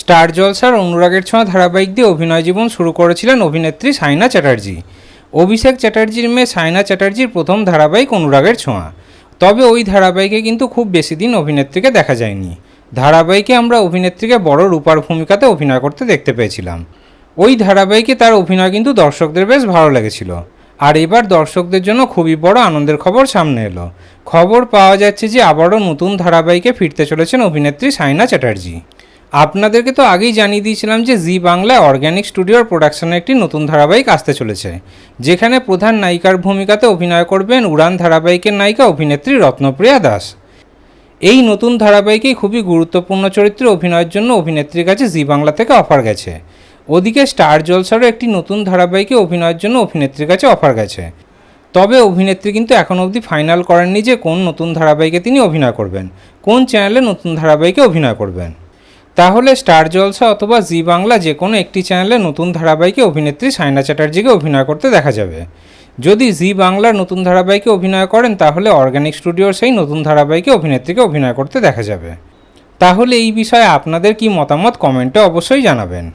Star জলসার অনুরাগের ছোঁয়া ধারাবাহিক দিয়ে অভিনয় জীবন শুরু করেছিলেন অভিনেত্রী সাইনা চ্যাটার্জি। অভিষেক চ্যাটার্জির মেয়ে সাইনা চ্যাটার্জির প্রথম ধারাবাহিক অনুরাগের ছোঁয়া। তবে ওই ধারাবাহিকে কিন্তু খুব বেশি দিন অভিনেত্রীকে দেখা যায়নি। ধারাবাহিকে আমরা অভিনেত্রীকে বড় রূপার ভূমিকাতে অভিনয় করতে দেখতে পেয়েছিলাম। ওই ধারাবাহিকে তার অভিনয় কিন্তু দর্শকদের বেশ ভালো লেগেছিল। আর এবার দর্শকদের জন্য খুবই বড় আনন্দের খবর সামনে এলো। খবর পাওয়া যাচ্ছে যে আবারও নতুন ধারাবাহিকে ফিরতে চলেছেন অভিনেত্রী সাইনা চ্যাটার্জি। আপনাদেরকে তো আগেই জানিয়ে দিয়েছিলাম যে জি বাংলায় অর্গ্যানিক স্টুডিওর প্রোডাকশনে একটি নতুন ধারাবাহিক আসতে চলেছে, যেখানে প্রধান নায়িকার ভূমিকাতে অভিনয় করবেন উড়ান ধারাবাহিকের নায়িকা অভিনেত্রী রত্নপ্রিয়া দাস। এই নতুন ধারাবাহিকেই খুবই গুরুত্বপূর্ণ চরিত্রে অভিনয়ের জন্য অভিনেত্রীর কাছে জি বাংলা থেকে অফার গেছে। ওদিকে স্টার জলসারও একটি নতুন ধারাবাহিকে অভিনয়ের জন্য অভিনেত্রীর কাছে অফার গেছে। তবে অভিনেত্রী কিন্তু এখন অবধি ফাইনাল করেননি যে কোন নতুন ধারাবাহিকে তিনি অভিনয় করবেন, কোন চ্যানেলে নতুন ধারাবাহিকে অভিনয় করবেন। তাহলে স্টার জলসা অথবা জি বাংলা যে কোনো একটি চ্যানেলে নতুন ধারাবাহিকে অভিনেত্রী সাইনা চ্যাটার্জিকে অভিনয় করতে দেখা যাবে। যদি জি বাংলার নতুন ধারাবাহিকে অভিনয় করেন, তাহলে অর্গানিক স্টুডিওর সেই নতুন ধারাবাহিকে অভিনেত্রীকে অভিনয় করতে দেখা যাবে। তাহলে এই বিষয়ে আপনাদের কি মতামত কমেন্টে অবশ্যই জানাবেন।